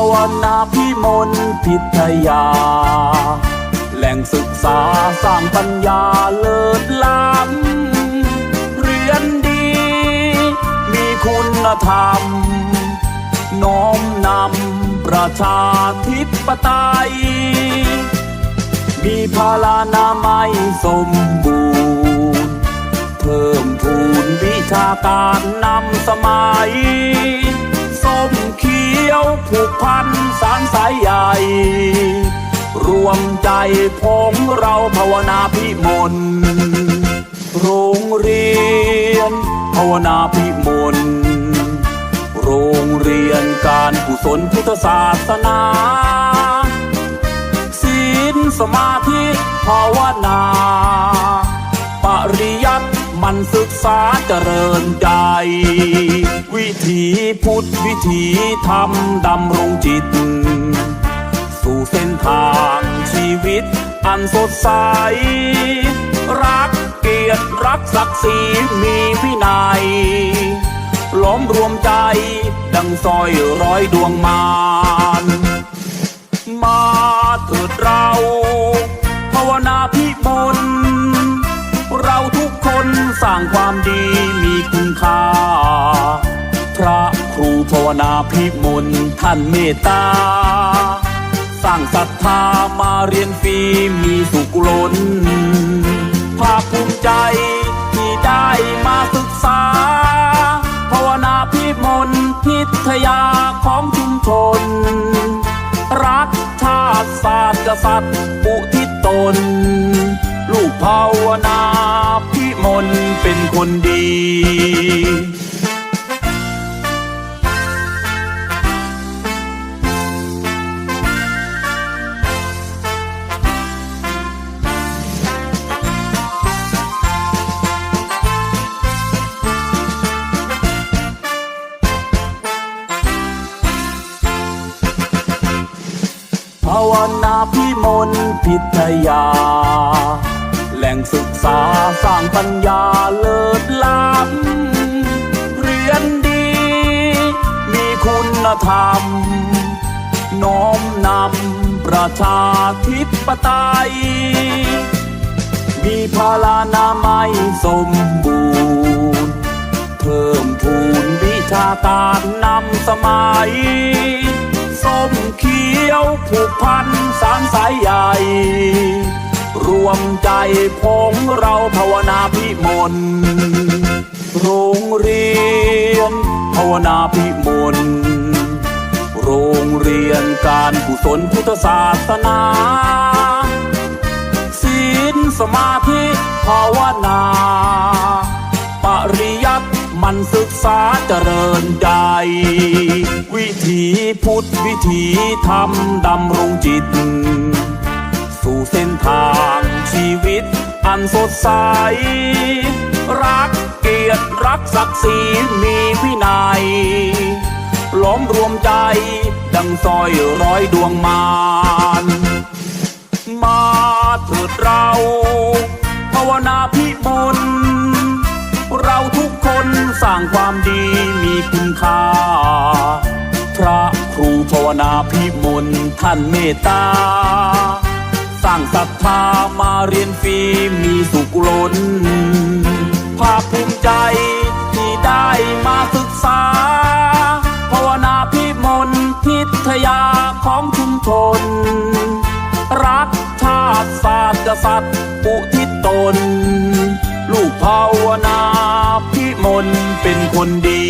าวนาพิมลพิทยา แหล่งศึกษาสร้างปัญญาเลิศล้ำเรียนดี มีคุณธรรม น้อมนำประชาธิปไตย มีพาลานามัยสมบูรณ์ เพิ่มพูนวิชาการนำสมัย พันสารสายใหญ่ รวมใจพงเราภาวนาพิมลโรงเรียน ภาวนาพิมลโรงเรียนการกุศลพุทธศาสนาศีลสมาธิภาวนา ปริยัติมันศึกษาเจริญใจ วิถีพุทธวิถีธรรมดำรงจิต สู่เส้นทางชีวิตอันสดใส รักเกียรติรักศักดิ์ศรีมีวินัย ล้อมรวมใจดังซอยร้อยดวงมานมาเถิดเราภาวนาพิมลเราทุกคนสร้างความดี พิมลท่านเมตตา สร้างศรัทธามาเรียนฟรีมีสุขล้น ภาคภูมิใจที่ได้มาศึกษา ภาวนาพิมลพิทยาของชุมชน รักชาติศาสตร์กษัตริย์อุทิตน ลูกภาวนาพิมลเป็นคนดี ภาวนาพิมลพิทยา แหล่งศึกษาสร้างปัญญาเลิศล้ำเรียนดี มีคุณธรรม น้อมนำประชาธิปไตย มีพาลานาไมัยสมบูรณ์ เพิ่มพูนวิชาการนำสมัย ส้มเขียวผูกพันสารสายใหญ่ รวมใจพงเราภาวนาพิมลโรงเรียนภาวนาพิมลโรงเรียนการกุศลพุทธศาสนาศีลสมาธิภาวนา ปริยัติ มันศึกษาเจริญใจ วิถีพุทธวิถีธรรมดำรงจิต สู่เส้นทางชีวิตอันสดใส รักเกียรติรักศักดิ์ศรีมีวินัย ล้อมรวมใจดังซอยร้อยดวงมานมาเถิดเราภาวนาพิมลางความดีมีคุณค่า พระครูภาวนาพิมลท่านเมตตา สร้างศรัทธามาเรียนฟรีมีสุขล้น ภาคภูมิใจที่ได้มาศึกษา ภาวนาพิมลพิทยาของชุมชน รักชาติศาสตร์กษัตริย์อุทิศตน ลูกภาวนาพิมลเป็นคนดี